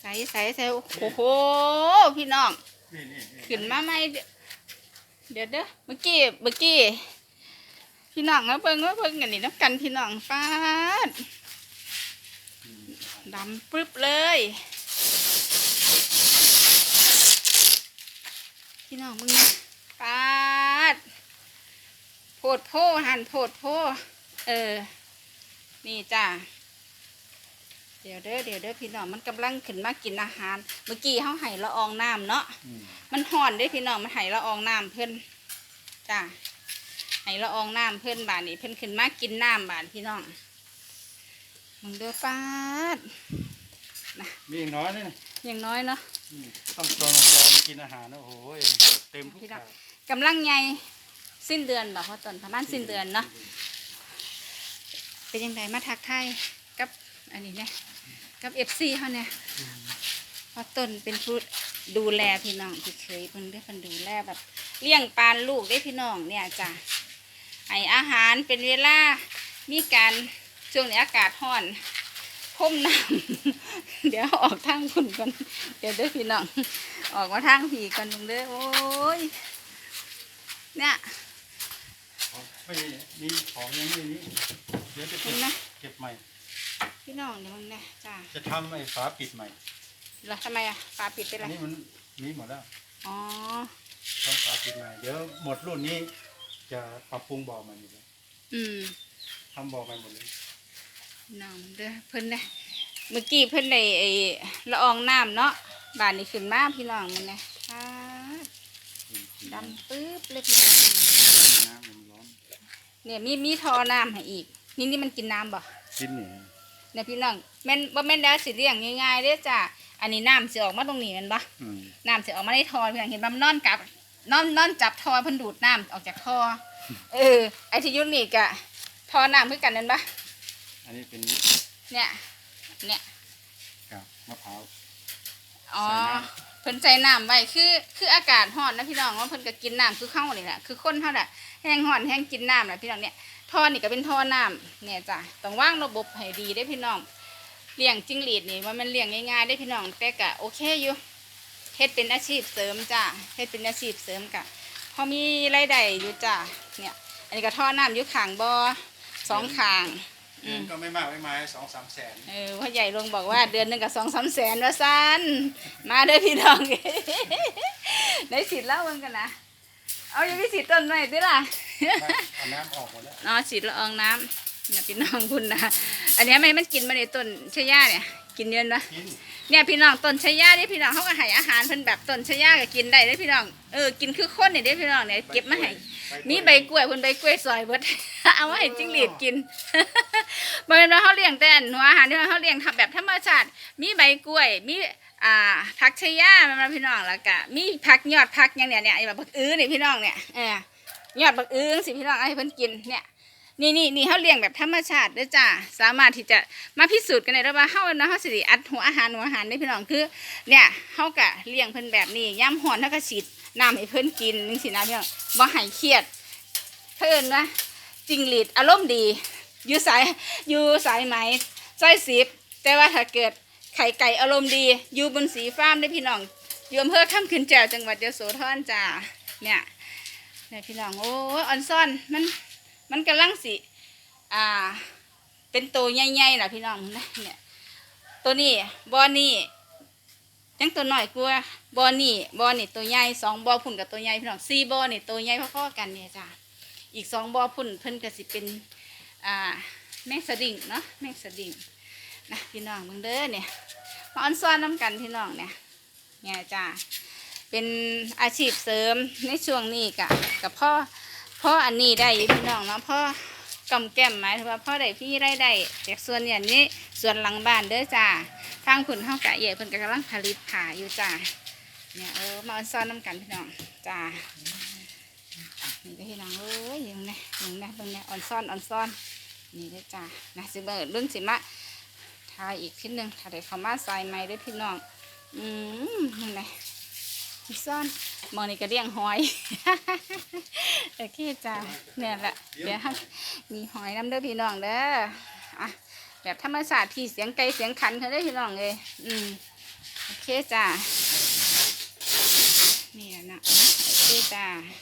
ใส่ใส่ใส่โอ้โห พี่น้อง นี่นี่นี่ขึ้นมาไหมเดี๋ยวเด้อเมื่อกี้เมื่อกี้ พี่น้องมาเบิ่งมาเบิ่งกันนี่น้ำกันพี่น้องฟาดดำปึ๊บเลย พี่น้องมึงนะปาดโพดโพหันโพดโพเออ นี่จ้า เดี๋ยวเด้อเดี๋ยวเด้อพี่น้องมันกำลังขึ้นมากินอาหาร เมื่อกี้เขาไห้ละอองน้ำเนาะอืมมันห่อนเด้พี่น้องมันไห้ละอองน้ำเพิ่นจ้าไห้ละอองน้ำเพิ่นบานนี่เพิ่นขึ้นมากินน้ำบานพี่น้องมึงเด้อปาดมีอีกน้อยนี่อย่างน้อยเนาะอืมต้องจองจองมากินอาหารนะโอ้โหเต็มทุกพี่น้อองย่างกำลังใหญ่สิ้นเดือนบอกว่าตอนประมาณสิ้นเดือนเนาะเป็นยังไงมาทักทายกับ อันนี้เนี่ยกับเอฟซีเขาเนี่ยอืมเพราะต้นเป็นผู้ดูแลพี่น้องที่เคยเพิ่นได้เพิ่นดูแลแบบเลี้ยงปานลูกได้พี่น้องเนี่ยจ้ะให้อาหารเป็นเวลา มีการช่วงนี้อากาศร้อนพ่มน้ำเดี๋ยวออกทางคุณก่อนเดี๋ยวเด้อพี่น้องออกมาทางผีก่อนมึงเด้อโอ้ยเนี่ยไม่มีของยังไม่นี้เดี๋ยวจะเห็เก็นบไหมเก็บใหม่ พี่น้องเดี๋ยวมึงเนี่ยจ้ะจะทำไอ้ฝาปิดใหม่แล้วทำไมอะฝาปิดไปอัละนนี้มันมีหมดแล้วอ๋อต้องฝาปิดใหม่เดี๋ยวหมดรุ่นนี้ จะปรับปรุงบ่อใหม่หมดเลยอืมทำบ่อใหม่หมดเลยน้องเด้อเพิ่นเด้อเมื่อกี้เพิ่นได้ไอ้ละอองน้ำเนาะบานนี้ขึ้นมาพี่น้องมันเนี่ยอ่าอืมดำปึ๊บเลยพี่น้องน้ำมันร้อนเนี่ยมีมีทอน้ำให้อีก นี่นี่มันกินน้ำบ่กินนี่ เนี่ยพี่น้องแม่นบ่แม่นแล้วสิเลี้ยงง่ายๆเด้อจ้ะอันนี้น้ำสิออกมาตรงนี้แมันบ่อืมน้ำสิออกมาในทอพี่น้องเห็นบ่มันนอนกับนอนนอนจับทอเพิ่นดูดน้ำออกจากทอเออไอ้ที่อยุ่นี่กะทอน้ำคือกันนั่นปะอันนี้เป็นเนี่ยเนี่ยกับมะพร้าว อ๋อ ใส่น้ เพิ่นใจน้ำไว้คือคืออากาศร้อนนะพี่น้องว่าเพิ่นก็กินน้ำคือเข้านี่แหละคือคนเท่าน่ะแห้งร้อนแห้งกินน้ำแหละพี่น้องเนี่ยท่อนี่ก็เป็นท่อน้ำเนี่ยจ้ะต้องวางระบบให้ดีได้พี่น้องเลี้ยงจิ้งหรีดนี่ว่ามันเลี้ยงง่ายๆได้พี่น้องแต่ก็โอเคอยู่เฮ็ดเป็นอาชีพเสริมจ้ะเฮ็ดเป็นอาชีพเสริมกะพอมีรายได้อยู่จ้ะเนี่ยอันนี้ก็ท่อน้ำอยู่ข้างบ่อสองข้าง เงิมนก็ไม่มากไม่มายสองสามแสนเออพ่อใหญ่ลงบอกว่าเดือนหนึ่งกับสองสามแสนว่าซันมาเด้อพี่น้องได้สิทธิ์แล้วมันกันนะเอายังมีสิทธิ์ต้นไหมด้วยล่ะเอาน้ำออกหมดแล้วอ๋อสิทธิ์ละอองน้ำเนี่ยพี่น้องคุณนะอันเนี้ยไม่มันกินมาในต้นชะย่าเนี่ย กินเยอะนะกินเนี่ยพี่น้องต้นชะย่าเนี่ยพี่น้องเขาก็ให้อาหารเพิ่นแบบต้นชะย่าก็กินได้เด้อพี่น้องเออกินคือคนเนี่ยเด้อพี่น้องเนี่ยเก็บมาให้ มีใบกล้วยเพิ่นใบกล้วยซอยเบิด เอาไว้ให้จิ้งหรีดกินเมื่อเราเขาเลี้ยงแต่อันหัวอาหารที่เขาเลี้ยงทำแบบธรรมชาติ มีใบกล้วย มีอ่าผักชะยาแม่นบ่พี่น้องแล้วก็มีผักยอดผักอย่างเนี้ยเนี่ยไอ้แบบบักอื้อนี่พี่น้องเนี่ยเออยอดบักอื้อสิพี่น้องเอาให้เพิ่นกินเนี่ยนี่นี่นี่เขาเลี้ยงแบบธรรมชาติเด้อจ้าสามารถที่จะมาพิสูจน์กันได้แล้วว่าเฮาเนาะเฮาสิได้อัดหัวอาหารหัวอาหารได้อพี่น้องคือ เนี่ยเฮากะเลี้ยงเพิ่นแบบนี้ย่ำหอนเฮาก็ฉีด น้ำให้เพิ่นกินจังซี่นะพี่น้องบ่ให้เครียด เพิ่นนะจิงหรีดอารมณ์ดีอยู่สายอยู่สายไหมสายสิบแต่ว่าถ้าเกิดไข่ไก่อารมณ์ดี อยู่บนสีฟ้ามได้พี่น้องอยู่อำเภอข้ามขืนแจวจังหวัดยโสธรจ้าเนี่ยเนี่ยพี่น้องโอ้ออนซ่อนมันมันกำลังสิอ่า เป็นตัวใหญ่ๆล่ะพี่น้องนะเนี่ยตัวนี้บอนี่ยังตัวหน่อยกลัว บอนี่บอนี่ตัวใหญ่สองบอพุ่นกับตัวใหญ่พี่น้องสี่บอนี่ตัวใหญ่พ่อๆกันเนี่ยจ้าอีกสองบอพุ่นเพิ่นก็สิเป็นอ่าแมงสดิ่งเนาะแมงสดิ่งนะพี่น้องเบิ่งเด้อเนี่ยมาออนซ้อนน้ำกันพี่น้องเนี่ยเนี่ยจ้าเป็นอาชีพเสริมในช่วงนี้กะกับพ่อพ่ออันนี้ได้พี่น้องเนาะพ่อกำแก้มหมายถึงว่าพ่อได้พี่ได้ได้จากส่วนอย่างนี้ส่วนหลังบ้านเด้อจ้าทางผุนเฮากะเอี่เพิ่นก็กำลังผลิตผ่าอยู่จ้า เนี่ยเออมาออนซ้อนน้ำกันพี่น้องจ้านี่ก็พี่น้องเอ้ยยังไงยังไงเบิ่งเนี่ยอ่อนซ่อนอ่อนซ่อนนี่เด้จ้านะสิเบิ่งรุ่นสิมาทายอีกทีหนึ่งถ้าได้เข้ามาใส่ไม้เด้พี่น้องอืมยังไงซ่อนมองนี่ก็เลี้ยงหอยโอเคจ้าเนี่ยแหละเดี๋ยวมีหอยน้ำเด้อพี่น้องเด้ออะแบบธรรมชาติที่เสียงไก่เสียงขันเขาได้พี่น้องเลยอืมโอเคจ้า นี่แหละนะโอเคจ้า